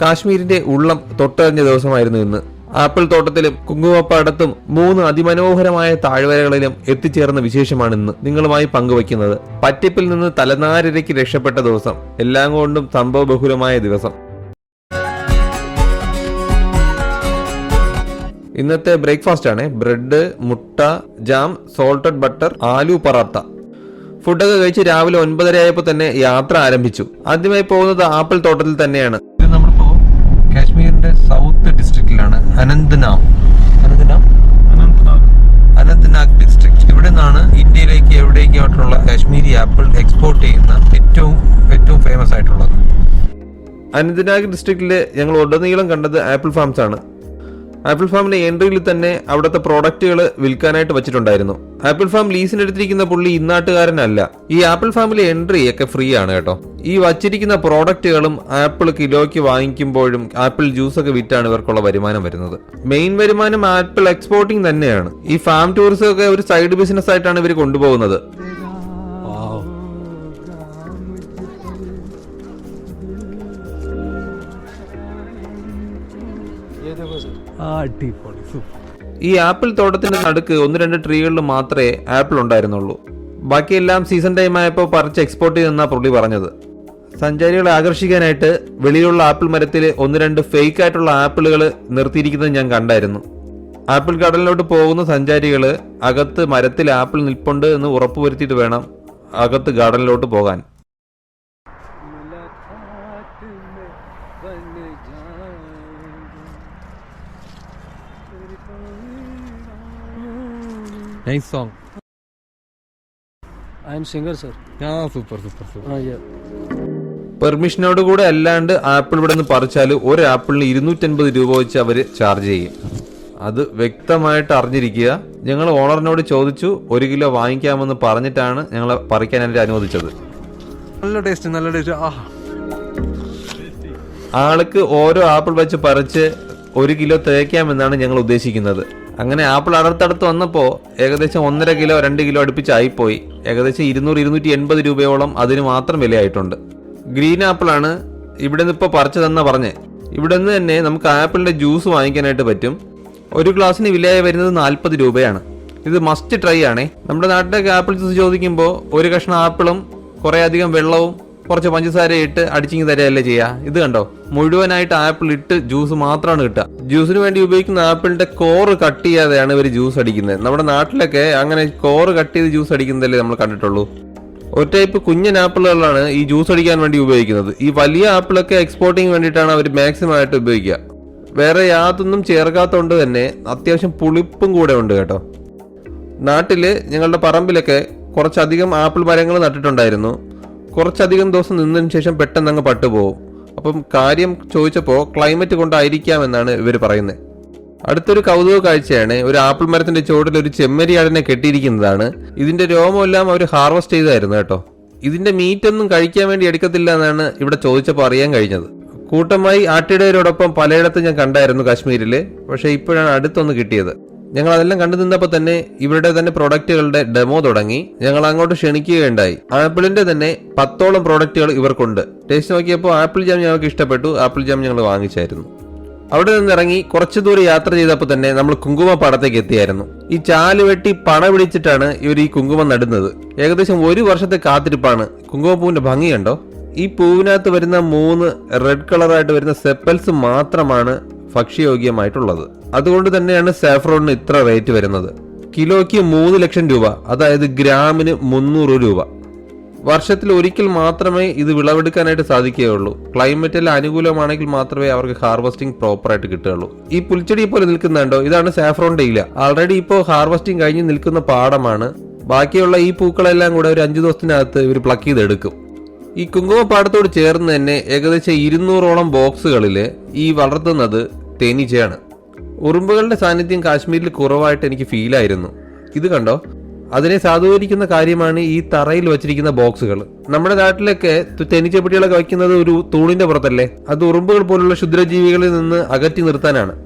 കാശ്മീരിന്റെ ഉള്ളം തൊട്ടറിഞ്ഞ ദിവസമായിരുന്നു ഇന്ന്. ആപ്പിൾ തോട്ടത്തിലും കുങ്കുമപ്പാടത്തും മൂന്ന് അതിമനോഹരമായ താഴ്വരകളിലും എത്തിച്ചേർന്ന വിശേഷമാണ് ഇന്ന് നിങ്ങളുമായി പങ്കുവയ്ക്കുന്നത്. പറ്റിപ്പിൽ നിന്ന് തലനാരിരയ്ക്ക് രക്ഷപ്പെട്ട ദിവസം. എല്ലാം കൊണ്ടും സംഭവബഹുലമായ ദിവസം. ഇന്നത്തെ ബ്രേക്ക്ഫാസ്റ്റ് ആണ്. ബ്രെഡ് മുട്ട jam salted butter aloo paratha ഫുഡൊക്കെ കഴിച്ച് രാവിലെ ഒൻപതര ആയപ്പോൾ തന്നെ യാത്ര ആരംഭിച്ചു. ആദ്യമായി പോകുന്നത് ആപ്പിൾ തോട്ടത്തിൽ തന്നെയാണ് ഇത് നമ്മളിപ്പോ കാശ്മീരിന്റെ സൗത്ത് ഡിസ്ട്രിക്റ്റിലാണ് അനന്ത്നാഗ്. അനന്ത്നാഗ്? അനന്ത്നാഗ്. ഡിസ്ട്രിക്ട് ഇവിടെ നിന്നാണ് ഇന്ത്യയിലേക്ക് എവിടേക്കായിട്ടുള്ള കാശ്മീരി ആപ്പിൾ എക്സ്പോർട്ട് ചെയ്യുന്ന ഏറ്റവും ഏറ്റവും ഫേമസ് ആയിട്ടുള്ളത്? അനന്ത്നാഗ് ഡിസ്ട്രിക്റ്റിൽ ഞങ്ങൾ ഉടനീളം കണ്ടത് ആപ്പിൾ ഫാംസ് ആണ്. ആപ്പിൾ ഫാമിന്റെ എൻട്രിയിൽ തന്നെ അവിടുത്തെ പ്രോഡക്റ്റുകൾ വിൽക്കാനായിട്ട് വെച്ചിട്ടുണ്ടായിരുന്നു. ആപ്പിൾ ഫാം ലീസിന് എടുത്തിരിക്കുന്ന പുള്ളി ഇന്നാട്ടുകാരനല്ല ഈ ആപ്പിൾ ഫാമിലെ എൻട്രി ഒക്കെ ഫ്രീ ആണ് കേട്ടോ. ഈ വച്ചിരിക്കുന്ന പ്രോഡക്റ്റുകളും ആപ്പിൾ കിലോയ്ക്ക് വാങ്ങിക്കുമ്പോഴും ആപ്പിൾ ജ്യൂസ് ഒക്കെ വിറ്റാണ് ഇവർക്കുള്ള വരുമാനം വരുന്നത്. മെയിൻ വരുമാനം ആപ്പിൾ എക്സ്പോർട്ടിംഗ് തന്നെയാണ്. ഈ ഫാം ടൂറിസം ഒക്കെ ഒരു സൈഡ് ബിസിനസ് ആയിട്ടാണ് ഇവർ കൊണ്ടുപോകുന്നത്. അടിപൊളി. സൂപ്പർ. ഈ ആപ്പിൾ തോട്ടത്തിന്റെ നടുക്ക് ഒന്ന് രണ്ട് ട്രീകളിൽ മാത്രമേ ആപ്പിൾ ഉണ്ടായിരുന്നുള്ളൂ. ബാക്കിയെല്ലാം സീസൺ ടൈം ആയപ്പോൾ പറിച്ച് എക്സ്പോർട്ട് ചെയ്തെന്നാണ് പുള്ളി പറഞ്ഞത്. സഞ്ചാരികളെ ആകർഷിക്കാനായിട്ട് വെളിയിലുള്ള ആപ്പിൾ മരത്തിൽ ഒന്ന് രണ്ട് ഫേക്ക് ആയിട്ടുള്ള ആപ്പിളുകൾ നിർത്തിയിരിക്കുന്നത് ഞാൻ കണ്ടായിരുന്നു. ആപ്പിൾ കടലിലോട്ട് പോകുന്ന സഞ്ചാരികൾ അകത്ത് മരത്തിൽ ആപ്പിൾ നിൽപ്പുണ്ട് എന്ന് ഉറപ്പുവരുത്തിയിട്ട് വേണം അകത്ത് ഗാർഡനിലോട്ട് പോകാൻ. Nice song. I am singer sir ആ സൂപ്പർ സൂപ്പർ സൂപ്പർ ആ യാ പെർമിഷനോട് കൂടെ അല്ലാണ്ട് ആപ്പിൾ ഇവിടെ നിന്ന് പറിച്ചാൽ ഒരു ആപ്പിളിന് ഇരുന്നൂറ്റൻപത് രൂപ വെച്ച് അവർ ചാർജ് ചെയ്യും. അത് വ്യക്തമായിട്ട് അറിഞ്ഞിരിക്കുക. ഞങ്ങൾ ഓണറിനോട് ചോദിച്ചു ഒരു കിലോ വാങ്ങിക്കാമെന്ന് പറഞ്ഞിട്ടാണ് ഞങ്ങൾ പറിക്കാനായിട്ട് അനുവദിച്ചത്. നല്ല ടേസ്റ്റ് നല്ല ടേസ്റ്റ് ആൾക്ക് ഓരോ ആപ്പിൾ വെച്ച് പറിച്ച് ഒരു കിലോ തേക്കാമെന്നാണ് ഞങ്ങൾ ഉദ്ദേശിക്കുന്നത്. അങ്ങനെ ആപ്പിൾ അടുത്തടുത്ത് വന്നപ്പോൾ ഏകദേശം ഒന്നര കിലോ രണ്ട് കിലോ അടുപ്പിച്ചായിപ്പോയി. ഏകദേശം ഇരുന്നൂറ് ഇരുന്നൂറ്റി എൺപത് രൂപയോളം അതിന് മാത്രം വിലയായിട്ടുണ്ട്. ഗ്രീൻ ആപ്പിളാണ് ഇവിടെ നിന്ന് ഇപ്പോൾ പറിച്ചു തന്ന പറഞ്ഞേ. ഇവിടെ നിന്ന് തന്നെ നമുക്ക് ആപ്പിളിന്റെ ജ്യൂസ് വാങ്ങിക്കാനായിട്ട് പറ്റും. ഒരു ഗ്ലാസ്സിന് വിലയായി വരുന്നത് നാൽപ്പത് രൂപയാണ്. ഇത് മസ്റ്റ് ട്രൈ ആണേ. നമ്മുടെ നാട്ടിലേക്ക് ആപ്പിൾ ജ്യൂസ് ചോദിക്കുമ്പോൾ ഒരു കഷ്ണം ആപ്പിളും കുറേ അധികം വെള്ളവും കുറച്ച് പഞ്ചസാര ഇട്ട് അടിച്ചിങ്ങി തരികയല്ലേ ചെയ്യുക ഇത് കണ്ടോ? മുഴുവനായിട്ട് ആപ്പിൾ ഇട്ട് ജ്യൂസ് മാത്രമാണ് കിട്ടുക. ജ്യൂസിന് വേണ്ടി ഉപയോഗിക്കുന്ന ആപ്പിളിന്റെ കോറ് കട്ട് ചെയ്യാതെയാണ് ഇവർ ജ്യൂസ് അടിക്കുന്നത്. നമ്മുടെ നാട്ടിലൊക്കെ അങ്ങനെ കോറ് കട്ട് ചെയ്ത് ജ്യൂസ് അടിക്കുന്നതല്ലേ നമ്മൾ കണ്ടിട്ടുള്ളൂ. ഒരു ടൈപ്പ് കുഞ്ഞൻ ആപ്പിളുകളാണ് ഈ ജ്യൂസ് അടിക്കാൻ വേണ്ടി ഉപയോഗിക്കുന്നത്. ഈ വലിയ ആപ്പിളൊക്കെ എക്സ്പോർട്ടിങ് വേണ്ടിയിട്ടാണ് അവർ മാക്സിമം ആയിട്ട് ഉപയോഗിക്കുക. വേറെ യാതൊന്നും ചേർക്കാത്തതുകൊണ്ട് തന്നെ അത്യാവശ്യം പുളിപ്പും കൂടെ ഉണ്ട് കേട്ടോ. നാട്ടിൽ ഞങ്ങളുടെ പറമ്പിലൊക്കെ കുറച്ചധികം ആപ്പിൾ മരങ്ങൾ നട്ടിട്ടുണ്ടായിരുന്നു. കുറച്ചധികം ദിവസം നിന്നതിന് ശേഷം പെട്ടെന്ന് അങ്ങ് പട്ടുപോകും അപ്പം കാര്യം ചോദിച്ചപ്പോൾ ക്ലൈമറ്റ് കൊണ്ടായിരിക്കാം എന്നാണ് ഇവർ പറയുന്നത് അടുത്തൊരു കൗതുക കാഴ്ചയാണ് ഒരു ആപ്പിൾ മരത്തിന്റെ ചുവട്ടിൽ ഒരു ചെമ്മരിയാടിനെ കെട്ടിയിരിക്കുന്നതാണ്. ഇതിന്റെ രോമമെല്ലാം അവർ ഹാർവസ്റ്റ് ചെയ്തായിരുന്നു കേട്ടോ. ഇതിന്റെ മീറ്റ് ഒന്നും കഴിക്കാൻ വേണ്ടി എടുക്കത്തില്ല എന്നാണ് ഇവിടെ ചോദിച്ചപ്പോൾ അറിയാൻ കഴിഞ്ഞത്. കൂട്ടമായി ആട്ടിടയരോടൊപ്പം പലയിടത്തും ഞാൻ കണ്ടായിരുന്നു കാശ്മീരിൽ പക്ഷേ ഇപ്പോഴാണ് അടുത്തൊന്ന് കിട്ടിയത്. ഞങ്ങൾ അതെല്ലാം കണ്ടു നിന്നപ്പോൾ തന്നെ ഇവരുടെ തന്നെ പ്രൊഡക്റ്റുകളുടെ ഡെമോ തുടങ്ങി. ഞങ്ങൾ അങ്ങോട്ട് ക്ഷണിക്കുകയുണ്ടായി. ആപ്പിളിന്റെ തന്നെ പത്തോളം പ്രൊഡക്റ്റുകൾ ഇവർക്കുണ്ട്. ടേസ്റ്റ് നോക്കിയപ്പോൾ ആപ്പിൾ ജാം ഞങ്ങൾക്ക് ഇഷ്ടപ്പെട്ടു. ആപ്പിൾ ജാം ഞങ്ങൾ വാങ്ങിച്ചായിരുന്നു. അവിടെ നിന്ന് ഇറങ്ങി കുറച്ചു ദൂരം യാത്ര ചെയ്തപ്പോൾ തന്നെ നമ്മൾ കുങ്കുമ പാടത്തേക്ക് എത്തിയായിരുന്നു. ഈ ചാൽ വെട്ടി പണ പിടിച്ചിട്ടാണ് ഇവർ ഈ കുങ്കുമം നടുന്നത്. ഏകദേശം ഒരു വർഷത്തെ കാത്തിരിപ്പാണ്. കുങ്കുമപ്പൂവിന്റെ ഭംഗിയുണ്ടോ? ഈ പൂവിനകത്ത് വരുന്ന മൂന്ന് റെഡ് കളറായിട്ട് വരുന്ന സെപ്പൽസ് മാത്രമാണ് ഭക്ഷ്യയോഗ്യമായിട്ടുള്ളത്. അതുകൊണ്ട് തന്നെയാണ് സാഫ്രോണിന് ഇത്ര റേറ്റ് വരുന്നത്. കിലോയ്ക്ക് മൂന്ന് ലക്ഷം രൂപ അതായത് ഗ്രാമിന് മുന്നൂറ് രൂപ. വർഷത്തിൽ ഒരിക്കൽ മാത്രമേ ഇത് വിളവെടുക്കാനായിട്ട് സാധിക്കുകയുള്ളൂ. ക്ലൈമറ്റിൽ അനുകൂലമാണെങ്കിൽ മാത്രമേ അവർക്ക് ഹാർവസ്റ്റിംഗ് പ്രോപ്പറായിട്ട് കിട്ടുകയുള്ളൂ. ഈ പുൽച്ചെടി പോലെ നിൽക്കുന്നുണ്ടോ? ഇതാണ് സാഫ്രോണിന്റെ ഇല ആൾറെഡി ഇപ്പോൾ ഹാർവസ്റ്റിംഗ് കഴിഞ്ഞ് നിൽക്കുന്ന പാടമാണ്. ബാക്കിയുള്ള ഈ പൂക്കളെല്ലാം കൂടെ ഒരു അഞ്ചു ദിവസത്തിനകത്ത് ഇവർ പ്ലക്ക് ചെയ്തെടുക്കും. ഈ കുങ്കുമ പാടത്തോട് ചേർന്ന് തന്നെ ഏകദേശം ഇരുന്നൂറോളം ബോക്സുകളിൽ ഈ വളർത്തുന്നത് തേനീച്ചയാണ്. ഉറുമ്പുകളുടെ സാന്നിധ്യം കാശ്മീരിൽ കുറവായിട്ട് എനിക്ക് ഫീലായിരുന്നു ഇത് കണ്ടോ? അതിനെ സാധൂകരിക്കുന്ന കാര്യമാണ് ഈ തറയിൽ വെച്ചിരിക്കുന്ന ബോക്സുകൾ. നമ്മുടെ നാട്ടിലൊക്കെ തെനിച്ചപ്പെട്ടികളൊക്കെ വയ്ക്കുന്നത് ഒരു തൂണിന്റെ പുറത്തല്ലേ? അത് ഉറുമ്പുകൾ പോലുള്ള ക്ഷുദ്രജീവികളിൽ നിന്ന് അകറ്റി നിർത്താനാണ്.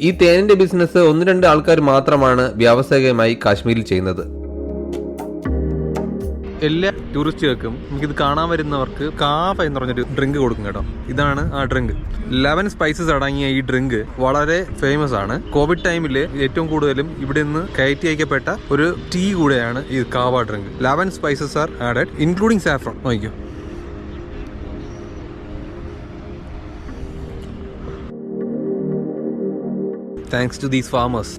ഈ തേനിന്റെ ബിസിനസ് ഒന്ന് രണ്ട് ആൾക്കാർ മാത്രമാണ് വ്യാവസായികമായി കാശ്മീരിൽ ചെയ്യുന്നത്. എല്ലാ ടൂറിസ്റ്റുകൾക്കും ഇത് കാണാൻ വരുന്നവർക്ക് കാഫ എന്ന് പറഞ്ഞൊരു ഡ്രിങ്ക് കൊടുക്കും കേട്ടോ. ഇതാണ് ആ ഡ്രിങ്ക് ലെവൻ സ്പൈസസ് അടങ്ങിയ ഈ ഡ്രിങ്ക് വളരെ ഫേമസ് ആണ്. കോവിഡ് ടൈമിൽ ഏറ്റവും കൂടുതലും ഇവിടെ നിന്ന് കയറ്റി അയക്കപ്പെട്ട ഒരു ടീ കൂടെയാണ് ഈ kahwa drink eleven spices are added including saffron നോക്കിയോ താങ്ക്സ് ടു ദീസ് ഫാമേഴ്സ്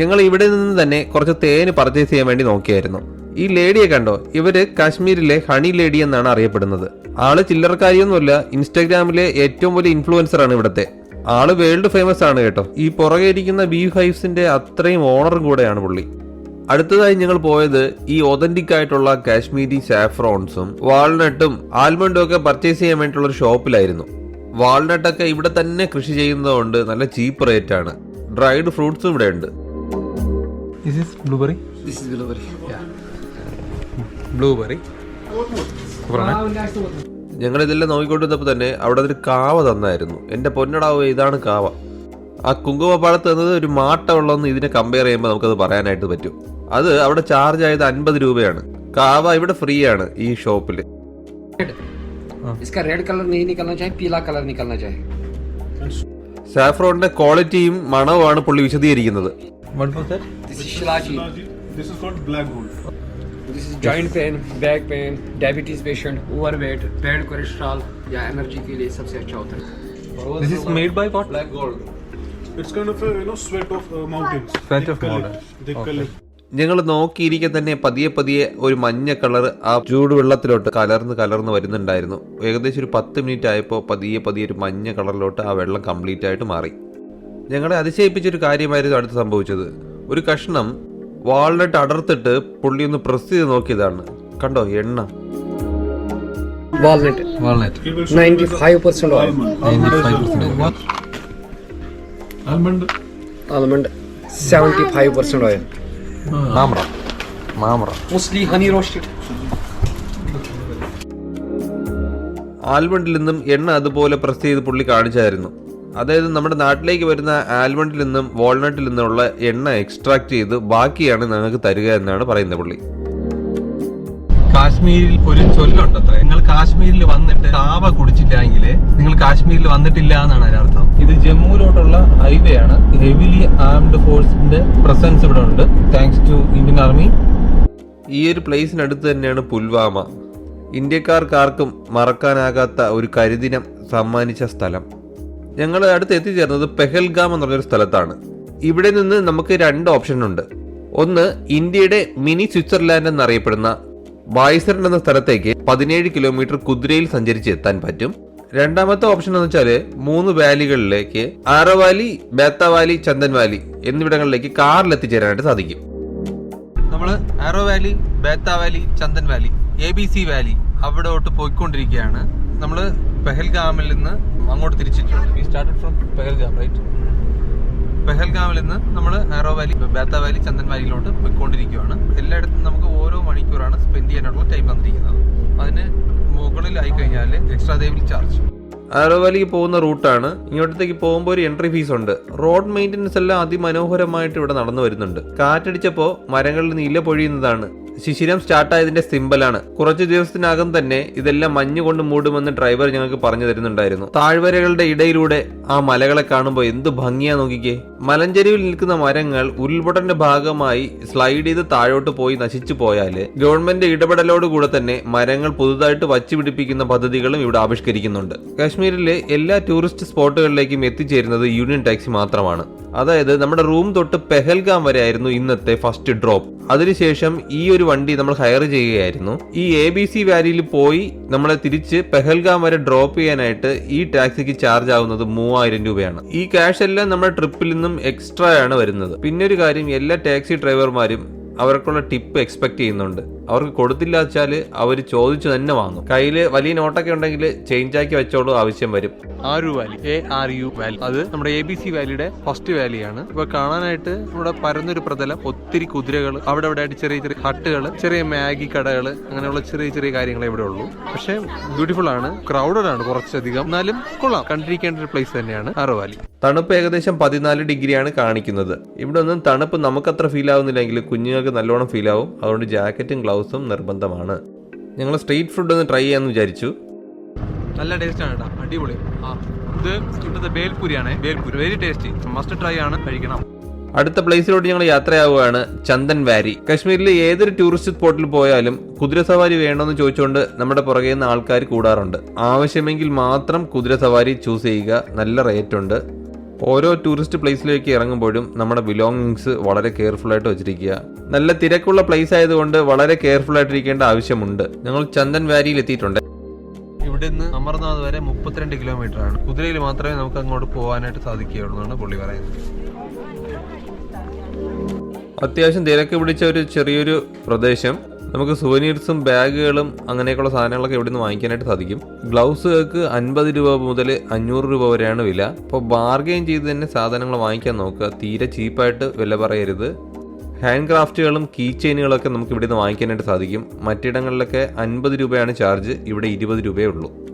ഞങ്ങൾ ഇവിടെ നിന്ന് തന്നെ കുറച്ച് തേന് പർച്ചേസ് ചെയ്യാൻ വേണ്ടി നോക്കിയായിരുന്നു. ഈ ലേഡിയെ കണ്ടോ? ഇവർ കാശ്മീരിലെ ഹണി ലേഡി എന്നാണ് അറിയപ്പെടുന്നത്. ആൾ ചില്ലറക്കാരിയൊന്നുമല്ല ഇൻസ്റ്റാഗ്രാമിലെ ഏറ്റവും വലിയ ഇൻഫ്ലുവൻസർ ആണ് ഇവിടുത്തെ. ആൾ വേൾഡ് ഫേമസ് ആണ് കേട്ടോ. ഈ പുറകെ ഇരിക്കുന്ന ബി ഫൈവ്സിന്റെ അത്രയും ഓണറും കൂടെയാണ് പുള്ളി. അടുത്തതായി ഞങ്ങൾ പോയത് ഈ ഒതന്റിക് ആയിട്ടുള്ള കാശ്മീരി സാഫ്രോൺസും വാൾനട്ടും ആൽമണ്ടും ഒക്കെ പർച്ചേസ് ചെയ്യാൻ വേണ്ടിയിട്ടുള്ള ഒരു ഷോപ്പിലായിരുന്നു. വാൾനട്ടൊക്കെ ഇവിടെ തന്നെ കൃഷി ചെയ്യുന്നതുകൊണ്ട് നല്ല ചീപ്പ് റേറ്റ് ആണ്. ഡ്രൈഡ് ഫ്രൂട്ട്സും ഇവിടെ ഉണ്ട് This is blueberry This is blueberry. Yeah. Blueberry. ഞങ്ങൾ ഇതെല്ലാം നോക്കിക്കൊണ്ടിരുന്നപ്പോൾ തന്നെ അവിടെ ഒരു കാവ തന്നായിരുന്നു. എന്റെ പൊന്നടാവ് ഇതാണ് കാവ. ആ കുങ്കുമപ്പാളത്ത് തന്നത് ഒരു മാട്ടമുള്ളതെന്ന് ഇതിനെ കമ്പയർ ചെയ്യുമ്പോൾ നമുക്കത് പറയാനായിട്ട് പറ്റും. അത് അവിടെ ചാർജ് ആയത് അൻപത് രൂപയാണ്. കാവ ഇവിടെ ഫ്രീ ആണ് ഈ ഷോപ്പിൽ സാഫ്രോണിന്റെ ക്വാളിറ്റിയും മണവുമാണ് പുള്ളി വിശദീകരിക്കുന്നത്. What? This is This is called black gold. This is joint pain back pain diabetes patient overweight bad cholesterol या एनर्जी के लिए सबसे अच्छा होता है This is made by what? It's kind of a you know sweat of uh, mountains. Sweat They of collect- mountains. They Okay. collect. ഞങ്ങൾ നോക്കിയിരിക്കെ തന്നെ പതിയെ പതിയെ ഒരു മഞ്ഞ കളർ ആ ചൂടുവെള്ളത്തിലോട്ട് കലർന്ന് കലർന്ന് വരുന്നുണ്ടായിരുന്നു ഏകദേശം ഒരു പത്ത് മിനിറ്റ് ആയപ്പോൾ പതിയെ പതിയെ ഒരു മഞ്ഞ കളറിലോട്ട് ആ വെള്ളം കംപ്ലീറ്റ് ആയിട്ട് മാറി ഞങ്ങളെ അതിശയിപ്പിച്ചൊരു കാര്യമായിരുന്നു അടുത്ത് സംഭവിച്ചത് ഒരു കഷ്ണം വാൾനട്ട് അടർത്തിട്ട് പുള്ളി ഒന്ന് പ്രസ് ചെയ്ത് നോക്കിയതാണ്. കണ്ടോ എണ്ണ. ആൽമണ്ടിൽ നിന്നും എണ്ണ അതുപോലെ പ്രസ് ചെയ്ത് പുള്ളി കാണിച്ചായിരുന്നു. അതായത് നമ്മുടെ നാട്ടിലേക്ക് വരുന്ന ആൽമണ്ടിൽ നിന്നും വാൾനട്ടിൽ നിന്നുള്ള എണ്ണ എക്സ്ട്രാക്ട് ചെയ്ത് ബാക്കിയാണ് ഞങ്ങൾക്ക് തരിക എന്നാണ് പറയുന്നത് പുള്ളി. കാശ്മീരിൽ ഒരു ചൊല്ലുണ്ട് അത്ര നിങ്ങൾ കാശ്മീരിൽ വന്നിട്ട് കാവ കുടിച്ചില്ലെങ്കിൽ നിങ്ങൾ കാശ്മീരിൽ വന്നിട്ടില്ല എന്നാണ് അതിനർത്ഥം ഇത് ജമ്മുവിലോട്ടുള്ള ഹൈവേ ആണ്. ഹെവിലി ആംഡ് ഫോഴ്സിന്റെ പ്രസൻസ് ഇവിടെ ഉണ്ട്. താങ്ക്സ് ടു ഇന്ത്യൻ ആർമി ഈ ഒരു പ്ലേസിനടുത്ത് തന്നെയാണ് പുൽവാമ. ഇന്ത്യക്കാർക്കാർക്കും മറക്കാനാകാത്ത ഒരു കരിദിനം സമ്മാനിച്ച സ്ഥലം. ഞങ്ങൾ അടുത്ത് എത്തിച്ചേർന്നത് പെഹൽഗാം എന്ന് പറഞ്ഞൊരു സ്ഥലത്താണ്. ഇവിടെ നിന്ന് നമുക്ക് രണ്ട് ഓപ്ഷൻ ഉണ്ട്. ഒന്ന് ഇന്ത്യയുടെ മിനി സ്വിറ്റ്സർലാൻഡ് എന്നറിയപ്പെടുന്ന ബായ്സൺ എന്ന സ്ഥലത്തേക്ക് പതിനേഴ് കിലോമീറ്റർ കുതിരയിൽ സഞ്ചരിച്ച് എത്താൻ പറ്റും. രണ്ടാമത്തെ ഓപ്ഷൻ എന്ന് വെച്ചാൽ മൂന്ന് വാലികളിലേക്ക് ആറവാലി ബേത്തവാലി വാലി ചന്ദൻ വാലി എന്നിവിടങ്ങളിലേക്ക് കാറിൽ എത്തിച്ചേരാനായിട്ട് സാധിക്കും. നമ്മൾ Aru valley Betaab valley Chandan valley A B C valley അവിടോട്ട് പോയിക്കൊണ്ടിരിക്കുകയാണ്. നമ്മൾ പെഹൽഗാമിൽ നിന്ന് അങ്ങോട്ട് തിരിച്ചിട്ടുണ്ട്. We started from Pahalgam right പെഹൽഗാമിൽ നിന്ന് നമ്മൾ ആറോ വാലി ബേത്ത വാലി ചന്ദൻ വാലിയിലോട്ട് പോയിക്കൊണ്ടിരിക്കുകയാണ് എല്ലായിടത്തും നമുക്ക് ഓരോ മണിക്കൂറാണ് സ്പെൻഡ് ചെയ്യാനുള്ള ടൈം തന്നിരിക്കുന്നത്. അതിന് മുകളിലായി കഴിഞ്ഞാൽ എക്സ്ട്രാ ദേവിൽ ചാർജ് ചാർജ് ആരോവാലിക്ക് പോകുന്ന റൂട്ടാണ് ഇങ്ങോട്ടത്തേക്ക് പോകുമ്പോൾ ഒരു എൻട്രി ഫീസ് ഉണ്ട്. റോഡ് മെയിന്റനൻസ് എല്ലാം അതിമനോഹരമായിട്ട് ഇവിടെ നടന്നു വരുന്നുണ്ട്. കാറ്റടിച്ചപ്പോൾ മരങ്ങളിൽ നിന്ന് ഇല പൊഴിയുന്നതാണ്. ശിശിരം സ്റ്റാർട്ടായതിന്റെ സിമ്പലാണ്. കുറച്ച് ദിവസത്തിനകം തന്നെ ഇതെല്ലാം മഞ്ഞ് കൊണ്ട് മൂടുമെന്ന് ഡ്രൈവർ ഞങ്ങൾക്ക് പറഞ്ഞു തരുന്നുണ്ടായിരുന്നു. താഴ്വരകളുടെ ഇടയിലൂടെ ആ മലകളെ കാണുമ്പോൾ എന്ത് ഭംഗിയാ നോക്കിക്കേ. മലഞ്ചെരിവിൽ നിൽക്കുന്ന മരങ്ങൾ ഉരുൾപൊട്ടന്റെ ഭാഗമായി സ്ലൈഡ് ചെയ്ത് താഴോട്ട് പോയി നശിച്ചു പോയാൽ ഗവൺമെന്റ് ഇടപെടലോടുകൂടെ തന്നെ മരങ്ങൾ പുതുതായിട്ട് വച്ചു പിടിപ്പിക്കുന്ന പദ്ധതികളും ഇവിടെ ആവിഷ്കരിക്കുന്നുണ്ട്. കാശ്മീരിലെ എല്ലാ ടൂറിസ്റ്റ് സ്പോട്ടുകളിലേക്കും എത്തിച്ചേരുന്നത് യൂണിയൻ ടാക്സി മാത്രമാണ്. അതായത് നമ്മുടെ റൂം തൊട്ട് പെഹൽഗാം വരെ ആയിരുന്നു ഇന്നത്തെ ഫസ്റ്റ് ഡ്രോപ്പ് അതിനുശേഷം ഈ ഒരു വണ്ടി നമ്മൾ ഹയർ ചെയ്യുകയായിരുന്നു. ഈ എ ബി സി വാലിയിൽ പോയി നമ്മളെ തിരിച്ച് പെഹൽഗാം വരെ ഡ്രോപ്പ് ചെയ്യാനായിട്ട് ഈ ടാക്സിക്ക് ചാർജ് ആവുന്നത് മൂവായിരം രൂപയാണ്. ഈ ക്യാഷ് എല്ലാം നമ്മുടെ ട്രിപ്പിൽ നിന്നും എക്സ്ട്രാ ആണ് വരുന്നത്. പിന്നെ ഒരു കാര്യം എല്ലാ ടാക്സി ഡ്രൈവർമാരും അവർക്കുള്ള ടിപ്പ് എക്സ്പെക്ട് ചെയ്യുന്നുണ്ട്. അവർക്ക് കൊടുത്തില്ല വെച്ചാൽ അവർ ചോദിച്ചു തന്നെ വാങ്ങും. കയ്യിൽ വലിയ നോട്ടൊക്കെ ഉണ്ടെങ്കിൽ ചേഞ്ച് ആക്കി വെച്ചോളൂ ആവശ്യം വരും. Aru valley A R U valley അത് നമ്മുടെ എ ബി സി വാലിയുടെ ഫസ്റ്റ് വാലിയാണ് ഇപ്പൊ കാണാനായിട്ട് നമ്മുടെ പരന്നൊരു പ്രതലം ഒത്തിരി കുതിരകൾ അവിടെ അവിടെ ആയിട്ട് ചെറിയ ചെറിയ ഹട്ടുകൾ ചെറിയ മാഗി കടകൾ അങ്ങനെയുള്ള ചെറിയ ചെറിയ കാര്യങ്ങളെ ഇവിടെ ഉള്ളൂ. പക്ഷെ ബ്യൂട്ടിഫുൾ ആണ് ക്രൗഡഡ് ആണ് കുറച്ചധികം. എന്നാലും കൊള്ളാം. കണ്ടിരിക്കേണ്ട ഒരു പ്ലേസ് തന്നെയാണ് ആറോ വാലി തണുപ്പ് ഏകദേശം പതിനാല് ഡിഗ്രിയാണ് കാണിക്കുന്നത്. ഇവിടെ ഒന്നും തണുപ്പ് നമുക്കത്ര ഫീൽ ആവുന്നില്ലെങ്കിൽ കുഞ്ഞുങ്ങൾക്ക് നല്ലോണം ഫീൽ ആവും. അതുകൊണ്ട് ജാക്കറ്റും ഗ്ലൗസും നിർബന്ധമാണ്. ഞങ്ങൾ സ്ട്രീറ്റ് ഫുഡ് ഒന്ന് ട്രൈ ചെയ്യാമെന്ന് വിചാരിച്ചു. നല്ല ടേസ്റ്റ് ആണ് കേട്ടോ അടിപൊളി. ആ ഇത് ഇവിടുത്തെ ബേൽപൂരിയാണ്. Bhelpuri. Very tasty must try ആണ്. കഴിക്കണം. അടുത്ത പ്ലേസിലോട്ട് ഞങ്ങൾ യാത്രയാവുകയാണ് ചന്ദൻ വാരി. കശ്മീരിലെ ഏതൊരു ടൂറിസ്റ്റ് സ്പോട്ടിൽ പോയാലും കുതിര സവാരി വേണമെന്ന് ചോദിച്ചുകൊണ്ട് നമ്മുടെ പുറകെ നിന്ന് ആൾക്കാർ കൂടാറുണ്ട്. ആവശ്യമെങ്കിൽ മാത്രം കുതിര സവാരി ചൂസ് ചെയ്യുക. നല്ല റേറ്റ് ഉണ്ട്. ഓരോ ടൂറിസ്റ്റ് പ്ലേസിലേക്ക് ഇറങ്ങുമ്പോഴും നമ്മുടെ ബിലോങ്ങിങ്സ് വളരെ കെയർഫുൾ ആയിട്ട് വെച്ചിരിക്കുക. നല്ല തിരക്കുള്ള പ്ലേസ് ആയതുകൊണ്ട് വളരെ കെയർഫുൾ ആയിട്ടിരിക്കേണ്ട ആവശ്യമുണ്ട്. ഞങ്ങൾ ചന്ദൻ വാരിയിൽ എത്തിയിട്ടുണ്ട്. ഇവിടെ നിന്ന് അമർനാഥ് വരെ മുപ്പത്തിരണ്ട് കിലോമീറ്റർ ആണ്. കുതിരയിൽ മാത്രമേ നമുക്ക് അങ്ങോട്ട് പോകാനായിട്ട് സാധിക്കുകയുള്ളൂ എന്നാണ് പുള്ളി പറയുന്നത്. അത്യാവശ്യം തിരക്ക് പിടിച്ച ഒരു ചെറിയൊരു പ്രദേശം. നമുക്ക് സുവനീർസും ബാഗുകളും അങ്ങനെയൊക്കെയുള്ള സാധനങ്ങളൊക്കെ ഇവിടെ നിന്ന് വാങ്ങിക്കാനായിട്ട് സാധിക്കും. ഗ്ലൗസുകൾക്ക് അൻപത് രൂപ മുതൽ അഞ്ഞൂറ് രൂപ വരെയാണ് വില. അപ്പോൾ ബാർഗെയിൻ ചെയ്ത് തന്നെ സാധനങ്ങൾ വാങ്ങിക്കാൻ നോക്കുക. തീരെ ചീപ്പായിട്ട് വില പറയരുത്. ഹാൻഡ് ക്രാഫ്റ്റുകളും കീ ചെയിനുകളൊക്കെ നമുക്ക് ഇവിടെ നിന്ന് വാങ്ങിക്കാനായിട്ട് സാധിക്കും. മറ്റിടങ്ങളിലൊക്കെ അൻപത് രൂപയാണ് ചാർജ്. ഇവിടെ ഇരുപത് രൂപയേ ഉള്ളൂ.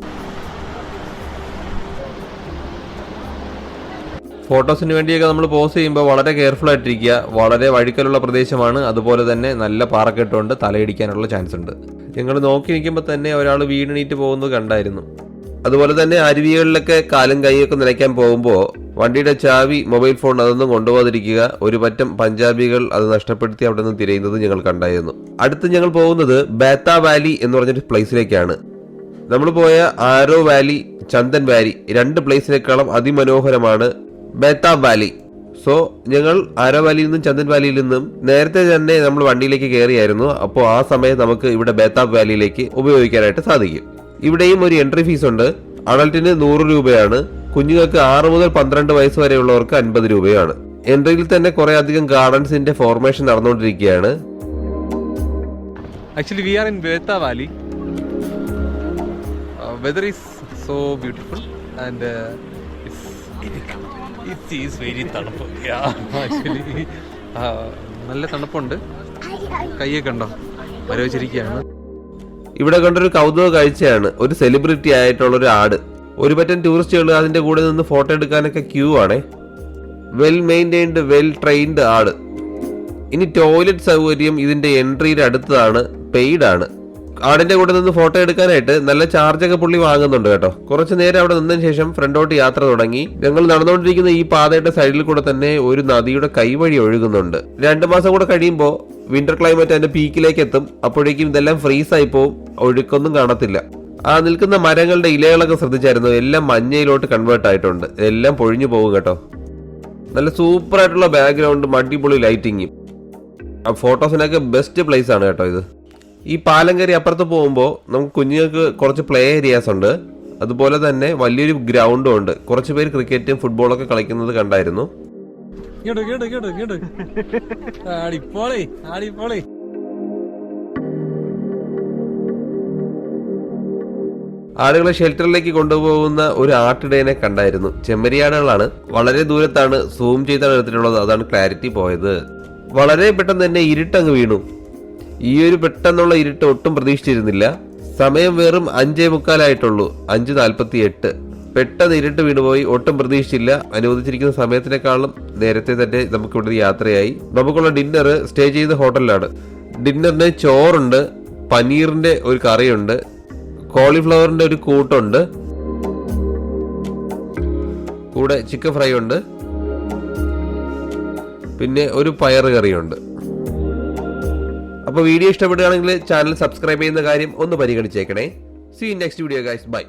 ഫോട്ടോസിന് വേണ്ടിയൊക്കെ നമ്മൾ പോസ് ചെയ്യുമ്പോൾ വളരെ കെയർഫുൾ ആയിട്ടിരിക്കുക. വളരെ വഴുക്കലുള്ള പ്രദേശമാണ്. അതുപോലെ തന്നെ നല്ല പാറക്കെട്ടുകൊണ്ട് തലയിടിക്കാനുള്ള ചാൻസ് ഉണ്ട്. ഞങ്ങൾ നോക്കി നിൽക്കുമ്പോൾ തന്നെ ഒരാൾ വീണിണീറ്റ് പോകുന്നത് കണ്ടായിരുന്നു. അതുപോലെ തന്നെ അരുവികളിലൊക്കെ കാലും കൈയൊക്കെ നിലയ്ക്കാൻ പോകുമ്പോൾ വണ്ടിയുടെ ചാവി മൊബൈൽ ഫോൺ അതൊന്നും കൊണ്ടുപോകാതിരിക്കുക. ഒരു പറ്റം പഞ്ചാബികൾ അത് നഷ്ടപ്പെടുത്തി അവിടെ നിന്ന് തിരയുന്നത് ഞങ്ങൾ കണ്ടായിരുന്നു. അടുത്ത് ഞങ്ങൾ പോകുന്നത് ബേത്ത വാലി എന്ന് പറഞ്ഞൊരു പ്ലേസിലേക്കാണ് നമ്മൾ പോയ ആരോ വാലി ചന്ദൻ വാലി രണ്ട് പ്ലേസിനേക്കാളും അതിമനോഹരമാണ് ബേത്താബ് വാലി. സോ ഞങ്ങൾ ആരോ വാലിയിൽ നിന്നും ചന്ദൻ വാലിയിൽ നിന്നും നേരത്തെ തന്നെ നമ്മൾ വണ്ടിയിലേക്ക് കയറിയായിരുന്നു. അപ്പോൾ ആ സമയം നമുക്ക് ഇവിടെ ബേത്താബ് വാലിയിലേക്ക് ഉപയോഗിക്കാനായിട്ട് സാധിക്കും. ഇവിടെയും ഒരു എൻട്രി ഫീസ് ഉണ്ട്. അഡൾട്ടിന് നൂറ് രൂപയാണ്. കുഞ്ഞുങ്ങൾക്ക് ആറ് മുതൽ പന്ത്രണ്ട് വയസ്സ് വരെയുള്ളവർക്ക് അൻപത് രൂപയാണ്. എൻട്രിയിൽ തന്നെ കുറെ അധികം ഗാർഡൻസിന്റെ ഫോർമേഷൻ നടന്നുകൊണ്ടിരിക്കുകയാണ്. Actually we are in Betaab valley weather is so beautiful and it is very തണുപ്പ്. ആക്ച്വലി നല്ല തണുപ്പുണ്ട്. കയ്യൊക്കെ ഉണ്ടോ? മരവിച്ചിരിക്കുകയാണ് ഇവിടെ കണ്ടൊരു കൗതുക കാഴ്ചയാണ്. ഒരു സെലിബ്രിറ്റി ആയിട്ടുള്ള ഒരു ആട്. ഒരു പറ്റം ടൂറിസ്റ്റുകൾ അതിന്റെ കൂടെ നിന്ന് ഫോട്ടോ എടുക്കാനൊക്കെ ക്യൂ ആണേ. വെൽ മെയിന്റൈൻഡ് വെൽ ട്രെയിൻഡ് ആട്. ഇനി ടോയ്ലറ്റ് സൗകര്യം ഇതിന്റെ എൻട്രിയുടെ അടുത്താണ് പെയ്ഡ് ആണ്. ആടിന്റെ കൂടെ നിന്ന് ഫോട്ടോ എടുക്കാനായിട്ട് നല്ല ചാർജൊക്കെ പുള്ളി വാങ്ങുന്നുണ്ട് കേട്ടോ. കുറച്ചു നേരം അവിടെ നിന്നതിന് ശേഷം ഫ്രണ്ടോട്ട് യാത്ര തുടങ്ങി. ഞങ്ങൾ നടന്നുകൊണ്ടിരിക്കുന്ന ഈ പാതയുടെ സൈഡിൽ കൂടെ തന്നെ ഒരു നദിയുടെ കൈവഴി ഒഴുകുന്നുണ്ട്. രണ്ടു മാസം കൂടെ കഴിയുമ്പോൾ വിന്റർ ക്ലൈമറ്റ് അതിന്റെ പീക്കിലേക്ക് എത്തും. അപ്പോഴേക്കും ഇതെല്ലാം ഫ്രീസ് ആയി പോവും. ഒഴുക്കൊന്നും കാണത്തില്ല. ആ നിൽക്കുന്ന മരങ്ങളുടെ ഇലകളൊക്കെ ശ്രദ്ധിച്ചായിരുന്നു. എല്ലാം മഞ്ഞയിലോട്ട് കൺവേർട്ട് ആയിട്ടുണ്ട്. എല്ലാം പൊഴിഞ്ഞു പോകും കേട്ടോ. നല്ല സൂപ്പർ ആയിട്ടുള്ള ബാക്ക്ഗ്രൗണ്ടും അടിപൊളി ലൈറ്റിങ്ങും ആ ഫോട്ടോസിനൊക്കെ ബെസ്റ്റ് പ്ലേസ് ആണ് കേട്ടോ ഇത്. ഈ പാലം കയറി അപ്പുറത്ത് പോകുമ്പോൾ നമുക്ക് കുഞ്ഞുങ്ങൾക്ക് കുറച്ച് പ്ലേ ഏരിയാസ് ഉണ്ട്. അതുപോലെ തന്നെ വലിയൊരു ഗ്രൗണ്ടും ഉണ്ട്. കുറച്ച് പേര് ക്രിക്കറ്റും ഫുട്ബോളൊക്കെ കളിക്കുന്നത് കണ്ടായിരുന്നു. ആളുകളെ ഷെൽട്ടറിലേക്ക് കൊണ്ടുപോകുന്ന ഒരു ആട്ടിടയനെ കണ്ടായിരുന്നു. ചെമ്മരിയാടുകളാണ്. വളരെ ദൂരത്താണ്. സൂം ചെയ്താണ് എടുത്തിട്ടുള്ളത്. അതാണ് ക്ലാരിറ്റി പോയത്. വളരെ പെട്ടെന്ന് തന്നെ ഇരുട്ടങ്ങ് വീണു. ഈ ഒരു പെട്ടെന്നുള്ള ഇരുട്ട് ഒട്ടും പ്രതീക്ഷിച്ചിരുന്നില്ല. സമയം വെറും അഞ്ചേ മുക്കാലായിട്ടുള്ളൂ അഞ്ച് നാൽപ്പത്തി എട്ട് പെട്ടെന്ന് ഇരുട്ട് വീണുപോയി ഒട്ടും പ്രതീക്ഷിച്ചില്ല. അനുവദിച്ചിരിക്കുന്ന സമയത്തിനേക്കാളും നേരത്തെ തന്നെ നമുക്കിവിടെ യാത്രയായി. നമുക്കുള്ള ഡിന്നർ സ്റ്റേ ചെയ്ത ഹോട്ടലിലാണ്. ഡിന്നറിന് ചോറുണ്ട് പനീറിന്റെ ഒരു കറിയുണ്ട് കോളിഫ്ലവറിന്റെ ഒരു കൂട്ടുണ്ട് കൂടെ ചിക്കൻ ഫ്രൈ ഉണ്ട് പിന്നെ ഒരു പയർ കറിയുണ്ട്. അപ്പോൾ വീഡിയോ ഇഷ്ടപ്പെടുകയാണെങ്കിൽ ചാനൽ സബ്സ്ക്രൈബ് ചെയ്യുന്ന കാര്യം ഒന്ന് പരിഗണിച്ചേക്കണേ. See next video guys bye